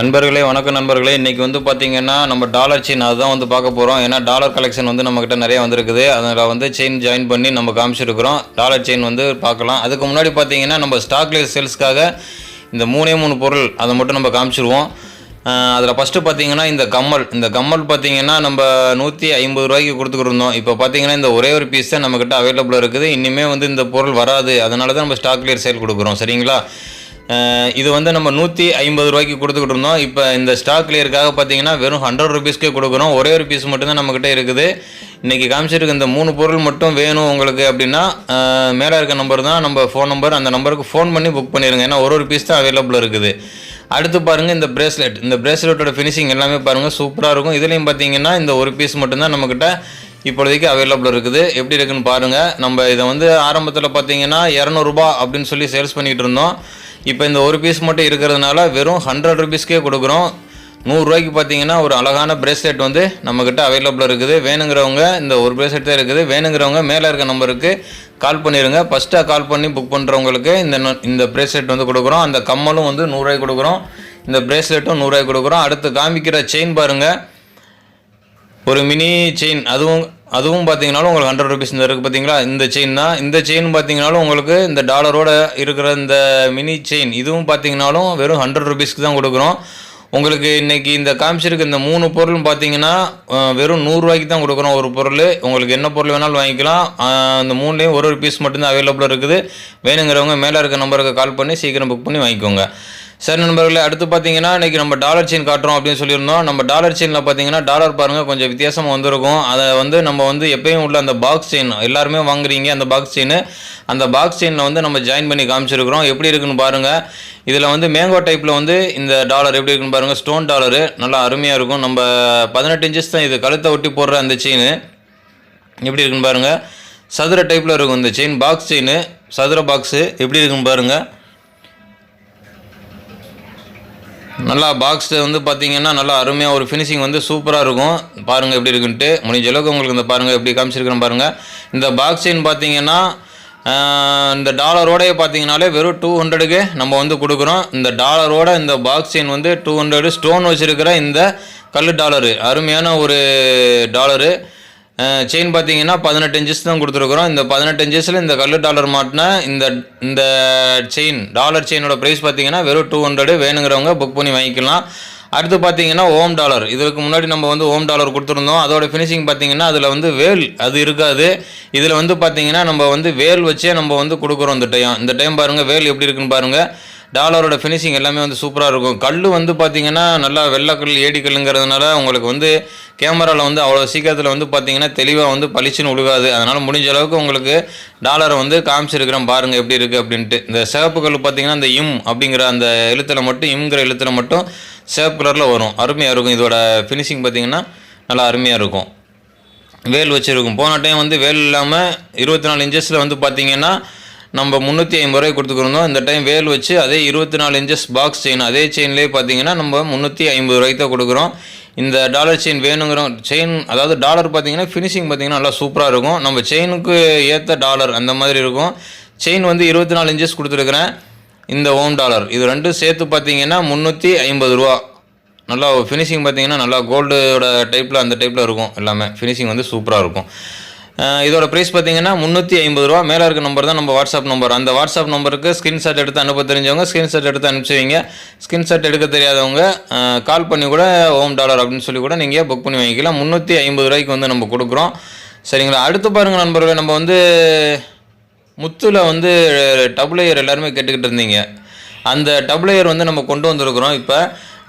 நண்பர்களே வணக்கம் நண்பர்களே. இன்றைக்கி வந்து பார்த்தீங்கன்னா நம்ம டாலர் செயின் அதுதான் வந்து பார்க்க போகிறோம் ஏன்னா டாலர் கலெக்ஷன் வந்து நம்மக்கிட்ட நிறைய வந்திருக்குது. அதில் வந்து செயின் ஜாயின் பண்ணி நம்ம காமிச்சிருக்கிறோம். டாலர் செயின் வந்து பார்க்கலாம். அதுக்கு முன்னாடி பார்த்திங்கன்னா நம்ம ஸ்டாக்லேஸ் சேல்ஸ்க்காக இந்த மூணே மூணு பொருள் அதை மட்டும் நம்ம காமிச்சிருவோம். அதில் ஃபஸ்ட்டு பார்த்தீங்கன்னா இந்த கம்மல். இந்த கம்மல் பார்த்தீங்கன்னா நம்ம நூற்றி ஐம்பது ரூபாய்க்கு கொடுத்துக்கிருந்தோம் இப்போ பார்த்தீங்கன்னா இந்த ஒரே ஒரு பீஸ் தான் நம்மக்கிட்ட அவைலபிளாக இருக்குது. இனிமேல் வந்து இந்த பொருள் வராது. அதனால தான் நம்ம ஸ்டாக் கிளியர் சேல் கொடுக்குறோம். சரிங்களா? இது வந்து நம்ம நூற்றி ஐம்பது ரூபாய்க்கு கொடுத்துக்கிட்டு இருந்தோம். இப்போ இந்த ஸ்டாக் கிளியருக்காக பார்த்தீங்கன்னா வெறும் ஹண்ட்ரட் ருபீஸ்க்கே கொடுக்குறோம். ஒரே ஒரு பீஸ் மட்டும்தான் நம்மக்கிட்ட இருக்குது. இன்றைக்கி காமிச்சிருக்க இந்த மூணு பொருள் மட்டும் வேணும் உங்களுக்கு அப்படின்னா மேலே இருக்க நம்பர் தான் நம்ம ஃபோன் நம்பர் அந்த நம்பருக்கு ஃபோன் பண்ணி புக் பண்ணிடுங்க ஏன்னா ஒரு ஒரு பீஸ் தான் அவைலபிள் இருக்குது. அடுத்து பாருங்கள் இந்த பிரேஸ்லெட் இந்த பிரேஸ்லெட்டோட ஃபினிஷிங் எல்லாமே பாருங்கள் சூப்பராக இருக்கும். இதுலேயும் பார்த்தீங்கன்னா இந்த ஒரு பீஸ் மட்டும்தான் நம்மக்கிட்ட இப்போதைக்கு அவைலபிள் இருக்குது. எப்படி இருக்குன்னு பாருங்கள் நம்ம இதை வந்து ஆரம்பத்தில் பார்த்தீங்கன்னா இரநூறுபா அப்படின்னு சொல்லி சேல்ஸ் பண்ணிகிட்டு இருந்தோம். இப்போ இந்த ஒரு பீஸ் மட்டும் இருக்கிறதுனால வெறும் ஹண்ட்ரட் ருபீஸ்க்கே கொடுக்குறோம். நூறுரூவாய்க்கு பார்த்தீங்கன்னா ஒரு அழகான பிரேஸ்லெட் வந்து நம்மக்கிட்ட அவைலபிள் இருக்குது. வேணுங்கிறவங்க இந்த ஒரு பிரேஸ்லெட் தான் இருக்குது. வேணுங்கிறவங்க மேலே இருக்க நம்பருக்கு கால் பண்ணிடுங்க ஃபஸ்ட்டாக கால் பண்ணி புக் பண்ணுறவங்களுக்கு இந்த இந்த பிரேஸ்லெட் வந்து கொடுக்குறோம். அந்த கம்மலும் வந்து நூறுரூவாய்க்கு கொடுக்குறோம். இந்த பிரேஸ்லெட்டும் நூறுரூவாய்க்கு கொடுக்குறோம். அடுத்து காமிக்கிற செயின் பாருங்கள் ஒரு மினி செயின் அதுவும் அதுவும் பார்த்தீங்கனாலும் உங்களுக்கு ஹண்ட்ரட் ருபீஸ் இந்த இருக்குது பார்த்தீங்களா இந்த செயின் தான். இந்த செயின் பார்த்தீங்கனாலும் உங்களுக்கு இந்த டாலரோட இருக்கிற இந்த மினி செயின் இதுவும் பார்த்தீங்கனாலும் வெறும் ஹண்ட்ரட் ருபீஸ்க்கு தான் கொடுக்குறோம். உங்களுக்கு இன்றைக்கி இந்த காமிச்சிருக்க இந்த மூணு பொருளும் பார்த்தீங்கன்னா வெறும் நூறுரூவாய்க்கு தான் கொடுக்குறோம் ஒரு பொருள். உங்களுக்கு என்ன பொருள் வேணாலும் வாங்கிக்கலாம். அந்த மூணுலேயும் ஒரு ஒரு பீஸ் மட்டும்தான் அவைலபிளாக இருக்குது. வேணுங்கிறவங்க மேலே இருக்க நம்பருக்கு கால் பண்ணி சீக்கிரம் புக் பண்ணி வாங்கிக்கோங்க. சரி நண்பர்களே அடுத்து பார்த்தீங்கன்னா இன்றைக்கி நம்ம டாலர் செயின் காட்டுறோம் அப்படின்னு சொல்லியிருந்தோம். நம்ம டாலர் செயினில் பார்த்தீங்கன்னா டாலர் பாருங்கள் கொஞ்சம் வித்தியாசமாக வந்திருக்கும். அதை வந்து நம்ம வந்து எப்பயும் உள்ள அந்த பாக்ஸ் செயின் எல்லாருமே வாங்குறீங்க அந்த பாக்ஸ் செயின் அந்த பாக்ஸ் செயினில் வந்து நம்ம ஜாயின் பண்ணி காமிச்சிருக்கிறோம். எப்படி இருக்குன்னு பாருங்கள் இதில் வந்து மேங்கோ டைப்பில் வந்து இந்த டாலர் எப்படி இருக்குன்னு பாருங்கள் ஸ்டோன் டாலரு நல்லா அருமையாக இருக்கும். நம்ம பதினெட்டு இன்ச்சஸ் தான் இது கழுத்தை ஒட்டி போடுற அந்த செயின் எப்படி இருக்குன்னு பாருங்கள் சதுர டைப்பில் இருக்கும் இந்த செயின் பாக்ஸ் செயின் சதுர பாக்ஸு எப்படி இருக்குன்னு பாருங்கள் நல்லா பாக்ஸ் வந்து பார்த்தீங்கன்னா நல்லா அருமையாக ஒரு ஃபினிஷிங் வந்து சூப்பராக இருக்கும். பாருங்கள் எப்படி இருக்குன்ட்டு. முடிஞ்ச அளவுக்கு உங்களுக்கு இந்த பாருங்கள் எப்படி காமிச்சிருக்கிறேன் பாருங்கள் இந்த பாக்ஸின்னு பார்த்தீங்கன்னா இந்த டாலரோடய பார்த்தீங்கனாலே வெறும் டூ ஹண்ட்ரடுக்கு நம்ம வந்து கொடுக்குறோம். இந்த டாலரோட இந்த பாக்ஸின் வந்து டூ ஹண்ட்ரடு ஸ்டோன் வச்சுருக்கிற இந்த கல் டாலரு அருமையான ஒரு டாலரு செயின் பார்த்தீங்கன்னா பதினெட்டு இன்ச்சஸ் தான் கொடுத்துருக்குறோம். இந்த பதினெட்டு இன்ச்சஸில் இந்த கல்லு டாலர் மாட்டின இந்த இந்த செயின் டாலர் செயினோட ப்ரைஸ் பார்த்தீங்கன்னா வெறும் டூ ஹண்ட்ரடு வேணுங்கிறவங்க புக் பண்ணி வாங்கிக்கலாம். அடுத்து பார்த்தீங்கன்னா ஓம் டாலர். இதுக்கு முன்னாடி நம்ம வந்து ஓம் டாலர் கொடுத்துருந்தோம். அதோட ஃபினிஷிங் பார்த்தீங்கன்னா அதில் வந்து வேல் அது இருக்காது. இதில் வந்து பார்த்தீங்கன்னா நம்ம வந்து வேல் வச்சே நம்ம வந்து கொடுக்குறோம் இந்த டைம் இந்த டைம் பாருங்கள் வேல் எப்படி இருக்குன்னு பாருங்கள் டாலரோட ஃபினிஷிங் எல்லாமே வந்து சூப்பராக இருக்கும். கல் வந்து பார்த்தீங்கன்னா நல்லா வெள்ளைக்கல் ஏடி கல்லுங்கிறதுனால உங்களுக்கு வந்து கேமராவில் வந்து அவ்வளோ சீக்கிரத்தில் வந்து பார்த்தீங்கன்னா தெளிவாக வந்து பளிச்சுன்னு விழுகாது அதனால் முடிஞ்ச அளவுக்கு உங்களுக்கு டாலரை வந்து காமிச்சிருக்கிறேன் பாருங்கள் எப்படி இருக்குது அப்படின்ட்டு. இந்த சிவப்பு கல் பார்த்தீங்கன்னா இந்த இம் அப்படிங்கிற அந்த எழுத்தில் மட்டும் இம்ங்கிற எழுத்தில் மட்டும் சேப் கலரில் வரும். அருமையாக இருக்கும். இதோட ஃபினிஷிங் பார்த்தீங்கன்னா நல்லா அருமையாக இருக்கும். வேல் வச்சுருக்கும். போன டைம் வந்து வேல் இல்லாமல் இருபத்தி நாலு இன்ச்சஸில் வந்து பார்த்திங்கன்னா நம்ம முந்நூற்றி ஐம்பது ரூபாய் கொடுத்துக்கிருந்தோம் இந்த டைம் வேல் வச்சு அதே இருபத்தி நாலு இன்ச்சஸ் பாக்ஸ் செயின் அதே செயின்லேயே பார்த்தீங்கன்னா நம்ம முந்நூற்றி ஐம்பது ரூபாய்க்கு தான் கொடுக்குறோம். இந்த டாலர் செயின் வேணுங்கிற செயின் அதாவது டாலர் பார்த்தீங்கன்னா ஃபினிஷிங் பார்த்தீங்கன்னா நல்லா சூப்பராக இருக்கும். நம்ம செயினுக்கு ஏற்ற டாலர் அந்த மாதிரி இருக்கும். செயின் வந்து இருபத்தி நாலு இன்ச்சஸ் கொடுத்துருக்குறேன். இந்த ஓம் டாலர் இது ரெண்டும் சேர்த்து பார்த்தீங்கன்னா முந்நூற்றி ஐம்பது ரூபா. நல்லா ஃபினிஷிங் பார்த்தீங்கன்னா நல்லா கோல்டோட டைப்பில் அந்த டைப்பில் இருக்கும் எல்லாமே. ஃபினிஷிங் வந்து சூப்பராக இருக்கும். இதோட ப்ரைஸ் பார்த்தீங்கன்னா முந்நூற்றி ஐம்பது ரூபா. மேலே இருக்க நம்பர் தான் நம்ம வாட்ஸ்அப் நம்பர் அந்த வாட்ஸ்அப் நம்பருக்கு ஸ்க்ரீன்ஷாட் எடுத்து அனுப்ப தெரிஞ்சவங்க ஸ்க்ரீன்ஷாட் எடுத்து அனுப்பிச்சுவீங்க. ஸ்க்ரீன்ஷாட் எடுக்க தெரியாதவங்க கால் பண்ணி கூட ஓம் டாலர் அப்படின்னு சொல்லி கூட நீங்கள் புக் பண்ணி வாங்கிக்கலாம். முந்நூற்றி ஐம்பது ரூபாய்க்கு வந்து நம்ம கொடுக்குறோம். சரிங்களா? அடுத்து பாருங்கள் நண்பர்களே நம்ம வந்து முத்தில் வந்து டபுளையர் எல்லாருமே கேட்டுக்கிட்டு இருந்தீங்க. அந்த டபுளையர் வந்து நம்ம கொண்டு வந்திருக்கிறோம் இப்போ.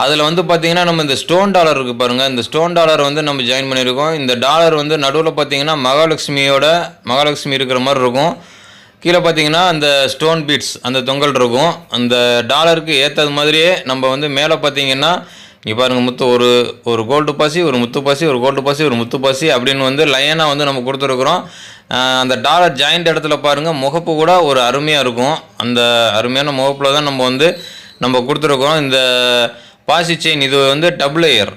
அதில் வந்து பார்த்தீங்கன்னா நம்ம இந்த ஸ்டோன் டாலர் இருக்குது பாருங்கள் இந்த ஸ்டோன் டாலர் வந்து நம்ம ஜாயின் பண்ணியிருக்கோம். இந்த டாலர் வந்து நடுவில் பார்த்தீங்கன்னா மகாலட்சுமியோட மகாலட்சுமி இருக்கிற மாதிரி இருக்கும். கீழே பார்த்தீங்கன்னா அந்த ஸ்டோன் பீட்ஸ் அந்த தொங்கல் இருக்கும். அந்த டாலருக்கு ஏற்றது மாதிரியே நம்ம வந்து மேலே பார்த்தீங்கன்னா இங்கே பாருங்கள் முத்து ஒரு ஒரு கோல்டு பாசி ஒரு முத்து பாசி ஒரு கோல்டு பாசி ஒரு முத்து பாசி அப்படின்னு வந்து லைனாக வந்து நம்ம கொடுத்துருக்குறோம். அந்த டாலர் ஜாயிண்ட் இடத்துல பாருங்கள் முகப்பு கூட ஒரு அருமையாக இருக்கும். அந்த அருமையான முகப்பில் தான் நம்ம வந்து நம்ம கொடுத்துருக்கோம். இந்த பாசி செயின் இது வந்து டபுள் ஏயர்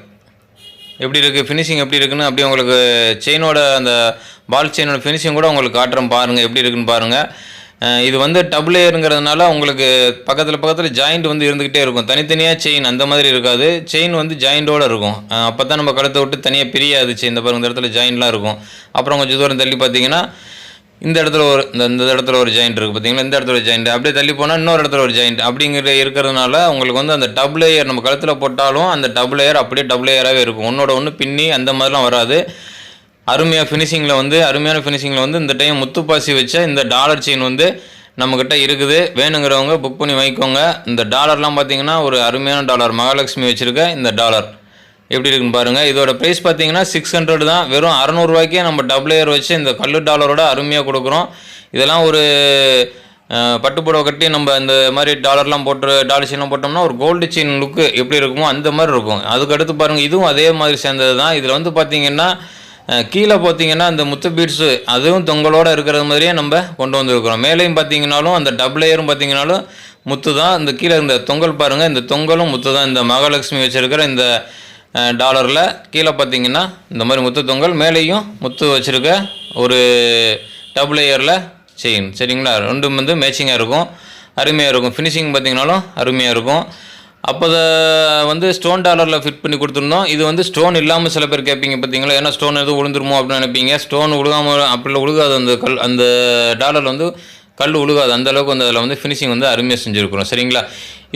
எப்படி இருக்குது ஃபினிஷிங் எப்படி இருக்குன்னு அப்படியே உங்களுக்கு செயினோட அந்த பால் செயினோட ஃபினிஷிங் கூட உங்களுக்கு காட்டுறோம் பாருங்கள் எப்படி இருக்குன்னு பாருங்கள் இது வந்து டபுள் லேயருங்கிறதுனால உங்களுக்கு பக்கத்தில் பக்கத்தில் ஜாயிண்ட் வந்து இருந்துக்கிட்டே இருக்கும். தனித்தனியாக செயின் அந்த மாதிரி இருக்காது. செயின் வந்து ஜாயிண்டோடு இருக்கும். அப்போ தான் நம்ம கழுத்தை விட்டு தனியாக பிரியாது. செயின் இந்த பாருங்க இந்த இடத்துல ஜாயின்லாம் இருக்கும். அப்புறம் கொஞ்சம் தூரம் தள்ளி பார்த்தீங்கன்னா இந்த இடத்துல ஒரு இந்த இந்த இடத்துல ஒரு ஜாயிண்ட் இருக்குது பார்த்தீங்களா? இந்த இடத்துல ஒரு ஜாயிண்ட் அப்படியே தள்ளி போனால் இன்னொரு இடத்துல ஒரு ஜாயிண்ட் அப்படிங்கிற இருக்கிறதுனால உங்களுக்கு வந்து அந்த டபுள் லேயர் நம்ம கழுத்தில் போட்டாலும் அந்த டபுள் லேயர் அப்படியே டபுள் லேயராகவே இருக்கும். ஒன்றோட ஒன்று பின்னி அந்த மாதிரிலாம் வராது. அருமையாக ஃபினிஷிங்கில் வந்து அருமையான ஃபினிஷிங்கில் வந்து இந்த டைம் முத்துப்பாசி வச்ச இந்த டாலர் செயின் வந்து நம்மக்கிட்ட இருக்குது. வேணுங்கிறவங்க புக் பண்ணி வாங்கிக்கோங்க. இந்த டாலர்லாம் பார்த்தீங்கன்னா ஒரு அருமையான டாலர் மகாலட்சுமி வச்சுருக்க இந்த டாலர் எப்படி இருக்குன்னு பாருங்கள் இதோட ப்ரைஸ் பார்த்தீங்கன்னா சிக்ஸ் ஹண்ட்ரட் தான். வெறும் அறநூறுவாய்க்கே நம்ம டபுள் ஏர் வச்சு இந்த கல்லு டாலரோட அருமையாக கொடுக்குறோம். இதெல்லாம் ஒரு பட்டுப்புடவை கட்டி நம்ம இந்த மாதிரி டாலர்லாம் போட்டு டாலர் செயின்லாம் போட்டோம்னா ஒரு கோல்டு செயின் லுக்கு எப்படி இருக்குமோ அந்த மாதிரி இருக்கும். அதுக்கடுத்து பாருங்கள் இதுவும் அதே மாதிரி சேர்ந்தது தான் இதில் வந்து பார்த்தீங்கன்னா கீழே பார்த்தீங்கன்னா அந்த முத்து பீட்ஸு அதுவும் தொங்கலோடு இருக்கிறது மாதிரியே நம்ம கொண்டு வந்திருக்கிறோம். மேலேயும் பார்த்தீங்கனாலும் அந்த டபுள் ஏரும் பார்த்தீங்கனாலும் முத்து தான் இந்த கீழே இந்த தொங்கல் பாருங்கள் இந்த தொங்கலும் முத்து தான். இந்த மகாலட்சுமி வச்சுருக்கிற இந்த டாலரில் கீழே பார்த்தீங்கன்னா இந்த மாதிரி முத்து தொங்கல் மேலேயும் முத்து வச்சுருக்க ஒரு டபுள் ஏரில் செயின் சரிங்களா? ரெண்டும் வந்து மேட்சிங்காக இருக்கும். அருமையாக இருக்கும். ஃபினிஷிங் பார்த்தீங்கனாலும் அருமையாக இருக்கும். அப்போ வந்து ஸ்டோன் டாலரில் ஃபிட் பண்ணி கொடுத்துருந்தோம். இது வந்து ஸ்டோன் இல்லாமல் சில பேர் கேட்பீங்க பார்த்தீங்களா? ஏன்னா ஸ்டோன் எதுவும் விழுந்துருமோ அப்படின்னு நினைப்பீங்க. ஸ்டோன் உழுகாமல் அப்படிலாம் உழுகாது. அந்த கல் அந்த டாலர் வந்து கல் உழுகாது. அந்த அளவுக்கு வந்து அதில் வந்து ஃபினிஷிங் வந்து அருமையாக செஞ்சுருக்குறோம். சரிங்களா?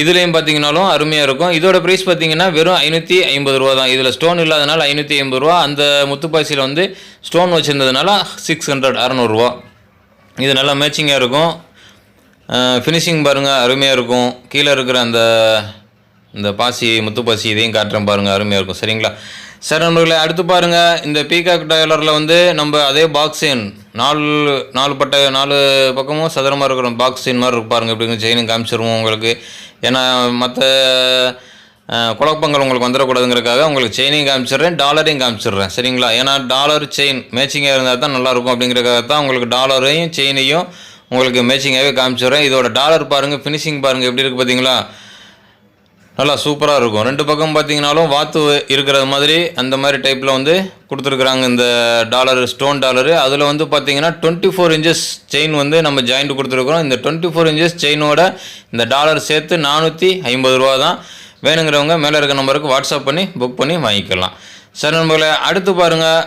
இதுலேயும் பார்த்தீங்கனாலும் அருமையாக இருக்கும். இதோட ப்ரைஸ் பார்த்தீங்கன்னா வெறும் ஐநூற்றி ஐம்பது ரூபா தான். இதில் ஸ்டோன் இல்லாதனால ஐநூற்றி ஐம்பது ரூபா. அந்த முத்துப்பாசியில் வந்து ஸ்டோன் வச்சுருந்ததுனால சிக்ஸ் ஹண்ட்ரட் அறநூறுவா இது நல்லா மேட்சிங்காக இருக்கும். ஃபினிஷிங் பாருங்கள் அருமையாக இருக்கும். கீழே இருக்கிற அந்த இந்த பாசி முத்து பாசி இதையும் காட்டுறேன் பாருங்கள் அருமையாக இருக்கும். சரிங்களா? சார் நண்பர்களே அடுத்து பாருங்கள் இந்த பீகாக் டயலரில் வந்து நம்ம அதே பாக்ஸின் நாலு நாலு பட்ட நாலு பக்கமும் சதுரமாக இருக்கிற பாக்ஸின் மாதிரி இருக்கு பாருங்கள் எப்படிங்க செயினும் காமிச்சிருவோம் உங்களுக்கு. ஏன்னா மற்ற குழப்பங்கள் உங்களுக்கு வந்துடக்கூடாதுங்கிறக்காக உங்களுக்கு செயினையும் காமிச்சிடுறேன் டாலரையும் காமிச்சிடுறேன். சரிங்களா? ஏன்னா டாலர் செயின் மேட்சிங்காக இருந்தால் தான் நல்லாயிருக்கும் அப்படிங்கிறதுக்காக தான் உங்களுக்கு டாலரையும் செயினையும் உங்களுக்கு மேட்சிங்காகவே காமிச்சிடுறேன். இதோட டாலர் பாருங்கள் ஃபினிஷிங் பாருங்கள் எப்படி இருக்குது பார்த்தீங்களா? நல்லா சூப்பராக இருக்கும். ரெண்டு பக்கம் பார்த்தீங்கனாலும் வாத்து இருக்கிறது மாதிரி அந்த மாதிரி டைப்பில் வந்து கொடுத்துருக்குறாங்க இந்த டாலரு ஸ்டோன் டாலரு. அதில் வந்து பார்த்தீங்கன்னா டுவெண்ட்டி ஃபோர் இன்ச்சஸ் செயின் வந்து நம்ம ஜாயிண்ட் கொடுத்துருக்குறோம். இந்த டுவெண்ட்டி ஃபோர் இன்ச்சஸ் செயினோட இந்த டாலர் சேர்த்து நானூற்றி ஐம்பது ரூபா தான் வேணுங்கிறவங்க மேலே இருக்க நம்பருக்கு வாட்ஸ்அப் பண்ணி புக் பண்ணி வாங்கிக்கலாம். சரி நண்பர்களே அடுத்து பாருங்கள்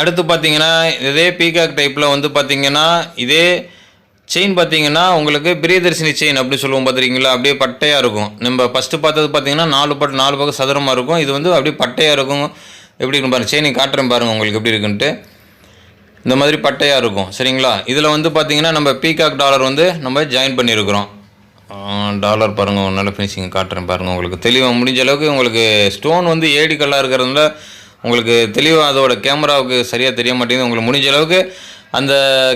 அடுத்து பார்த்தீங்கன்னா இதே பீகாக் டைப்பில் வந்து பார்த்தீங்கன்னா இதே செயின் பார்த்தீங்கன்னா உங்களுக்கு பிரியதர்ஷினி செயின் அப்படி சொல்லுவோம் பார்த்துருக்கீங்களா? அப்படியே பட்டையாக இருக்கும். நம்ம ஃபஸ்ட்டு பார்த்தது பார்த்தீங்கன்னா நாலு பட்டு நாலு பக்கம் சதுரமாக இருக்கும். இது வந்து அப்படியே பட்டையாக இருக்கும். எப்படி இருக்கும் பாருங்கள் செயினை காட்டுறேன் பாருங்கள் உங்களுக்கு எப்படி இருக்குன்ட்டு. இந்த மாதிரி பட்டையாக இருக்கும். சரிங்களா? இதில் வந்து பார்த்தீங்கன்னா நம்ம பீகாக் டாலர் வந்து நம்ம ஜாயின் பண்ணியிருக்கிறோம். டாலர் பாருங்கள் நல்ல ஃபினிஷிங் காட்டுறேன் பாருங்கள் உங்களுக்கு. தெளிவாக முடிஞ்ச அளவுக்கு உங்களுக்கு ஸ்டோன் வந்து ஏடி கல்லாக இருக்கிறதுனால உங்களுக்கு தெளிவாக அதோட கேமராவுக்கு சரியாக தெரிய மாட்டேங்குது. உங்களுக்கு முடிஞ்ச அளவுக்கு அந்த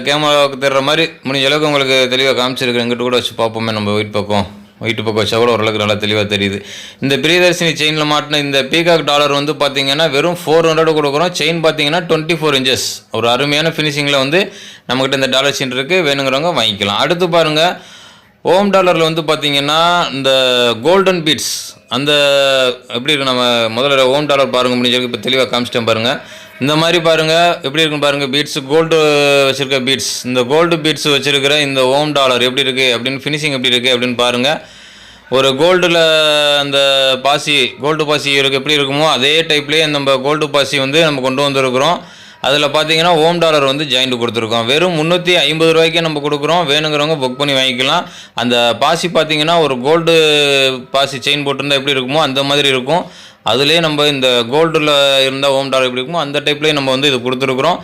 கேமராவுக்கு தெரிகிற மாதிரி முடிஞ்ச அளவுக்கு உங்களுக்கு தெளிவாக காமிச்சிருக்கிறேன். எங்கிட்ட கூட வச்சு பார்ப்போமே நம்ம வெயிட் பக்கம். வெயிட்டு பக்கம் வச்சா கூட ஓரளவுக்கு நல்லா தெளிவாக தெரியுது. இந்த பிரியதர்ஷினி செயினில் மாட்டின இந்த பீகாக் டாலர் வந்து பார்த்தீங்கன்னா வெறும் ஃபோர் ஹண்ட்ரட் கொடுக்குறோம். செயின் பார்த்தீங்கன்னா டுவெண்ட்டி ஃபோர் இன்ச்சஸ் ஒரு அருமையான ஃபினிஷிங்கில் வந்து நம்மக்கிட்ட இந்த டாலர் செயின் இருக்குது வேணுங்கிறவங்க வாங்கிக்கலாம். அடுத்து பாருங்கள் ஓம் டாலரில் வந்து பார்த்தீங்கன்னா இந்த கோல்டன் பீட்ஸ் அந்த எப்படி இருக்குது நம்ம முதல்ல ஓம் டாலர் பாருங்க முடிஞ்சளவுக்கு இப்போ தெளிவாக காமிச்சிட்டேன் பாருங்கள் இந்த மாதிரி பாருங்கள் எப்படி இருக்குன்னு பாருங்கள் பீட்ஸ் கோல்டு வச்சுருக்க பீட்ஸ் இந்த கோல்டு பீட்ஸ் வச்சுருக்கிற இந்த ஓம் டாலர் எப்படி இருக்குது அப்படின்னு ஃபினிஷிங் எப்படி இருக்குது அப்படின்னு பாருங்கள் ஒரு கோல்டில் அந்த பாசி கோல்டு பாசி இருக்கு எப்படி இருக்குமோ அதே டைப்லேயே நம்ம கோல்டு பாசி வந்து நம்ம கொண்டு வந்திருக்கிறோம். அதில் பார்த்தீங்கன்னா ஓம் டாலர் வந்து ஜாயிண்ட் கொடுத்துருக்கோம். வெறும் முந்நூற்றி ஐம்பது ரூபாய்க்கே நம்ம கொடுக்குறோம். வேணுங்கிறவங்க புக் பண்ணி வாங்கிக்கலாம். அந்த பாசி பார்த்தீங்கன்னா ஒரு கோல்டு பாசி செயின் போட்டிருந்தா எப்படி இருக்குமோ அந்த மாதிரி இருக்கும். அதுலேயே நம்ம இந்த கோல்டில் இருந்தால் ஹோம் டாலர் எப்படி இருக்குமோ அந்த டைப்லேயே நம்ம வந்து இது கொடுத்துருக்குறோம்.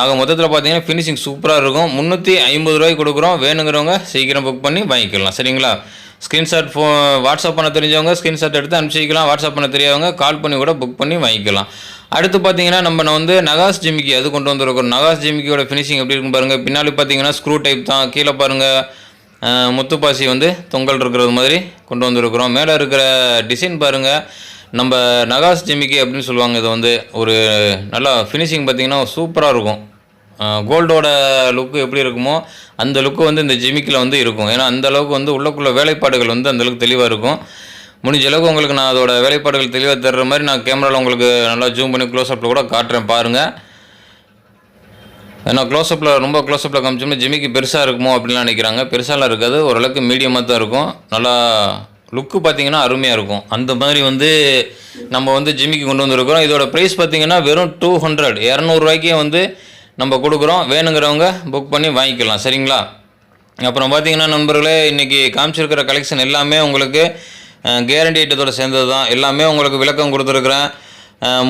ஆக மொத்தத்தில் பார்த்தீங்கன்னா ஃபினிஷிங் சூப்பராக இருக்கும். முந்நூற்றி ஐம்பது ரூபாய்க்கு கொடுக்குறோம். வேணுங்கிறவங்க சீக்கிரம் புக் பண்ணி வாங்கிக்கலாம். சரிங்களா? ஸ்க்ரீன்ஷாட் ஃபோ வாட்ஸ்அப் பண்ண தெரிஞ்சவங்க ஸ்க்ரீன்ஷாட் எடுத்து அனுப்பிச்சிக்கலாம் வாட்ஸ்அப் பண்ண தெரியாதவங்க கால் பண்ணி கூட புக் பண்ணி வாங்கிக்கலாம். அடுத்து பார்த்தீங்கன்னா நம்ம வந்து நகாஸ் ஜிமிக்கி அது கொண்டு வந்திருக்கோம்? நகாஸ் ஜிமிக்கியோட ஃபினிஷிங் எப்படி இருக்குன்னு பாருங்கள் பின்னாடி பார்த்தீங்கன்னா ஸ்க்ரூ டைப் தான். கீழே பாருங்கள் முத்துப்பாசி வந்து தொங்கல் இருக்கிறது மாதிரி கொண்டு வந்திருக்கிறோம். மேலே இருக்கிற டிசைன் பாருங்கள் நம்ம நகாஸ் ஜிமிக்கி அப்படின்னு சொல்லுவாங்க இது வந்து ஒரு நல்லா ஃபினிஷிங் பார்த்தீங்கன்னா சூப்பராக இருக்கும். கோல்டோட லுக்கு எப்படி இருக்குமோ அந்த லுக்கு வந்து இந்த ஜிமிக்கில் வந்து இருக்கும். ஏன்னா அந்த அளவுக்கு வந்து உள்ளக்குள்ள வேலைப்பாடுகள் வந்து அந்த அளவுக்கு தெளிவாக இருக்கும். முடிஞ்ச அளவுக்கு உங்களுக்கு நான் அதோட வேலைப்பாடுகள் தெளிவாக தர்ற மாதிரி நான் கேமராவில் உங்களுக்கு நல்லா ஜூம் பண்ணி க்ளோஸ்அப்பில் கூட காட்டுறேன் பாருங்கள் ஏன்னா க்ளோஸ்அப்பில் ரொம்ப க்ளோஸ்அப்பில் காமிச்சோம்னா ஜிமிக்கு பெருசாக இருக்குமோ அப்படின்லாம் நினைக்கிறாங்க. பெருசாலாம் இருக்காது. ஓரளவுக்கு மீடியமாக தான் இருக்கும். நல்லா லுக்கு பார்த்தீங்கன்னா அருமையாக இருக்கும். அந்த மாதிரி வந்து நம்ம வந்து ஜிம்மிக்கு கொண்டு வந்திருக்கிறோம். இதோட ப்ரைஸ் பார்த்தீங்கன்னா வெறும் டூ ஹண்ட்ரட் இரநூறுவாய்க்கே வந்து நம்ம கொடுக்குறோம். வேணுங்கிறவங்க புக் பண்ணி வாங்கிக்கலாம். சரிங்களா? அப்புறம் பார்த்தீங்கன்னா நண்பர்களே இன்றைக்கி காமிச்சிருக்கிற கலெக்ஷன் எல்லாமே உங்களுக்கு கேரண்டி ஐட்டத்தோடு சேர்ந்தது தான். எல்லாமே உங்களுக்கு விளக்கம் கொடுத்துருக்குறேன்.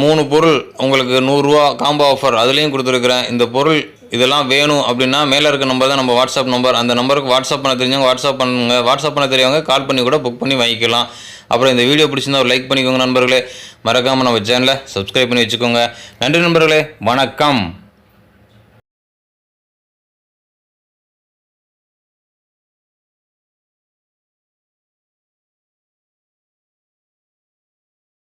மூணு பொருள் உங்களுக்கு நூறுரூவா காம்போ ஆஃபர் அதுலேயும் கொடுத்துருக்குறேன். இந்த பொருள் இதெல்லாம் வேணும் அப்படின்னா மேலே இருக்க நம்பர் தான் நம்ம வாட்ஸ்அப் நம்பர் அந்த நம்பருக்கு வாட்ஸ்அப் பண்ண தெரிஞ்சவங்க வாட்ஸ்அப் பண்ணுங்க. வாட்ஸ்அப் பண்ண தெரியவங்க கால் பண்ணி கூட புக் பண்ணி வாங்கிக்கலாம். அப்புறம் இந்த வீடியோ பிடிச்சிருந்தா ஒரு லைக் பண்ணிக்கோங்க நண்பர்களே. மறக்காமல் நம்ம சேனலை சப்ஸ்கிரைப் பண்ணி வச்சுக்கோங்க. நன்றி நண்பர்களே. வணக்கம்.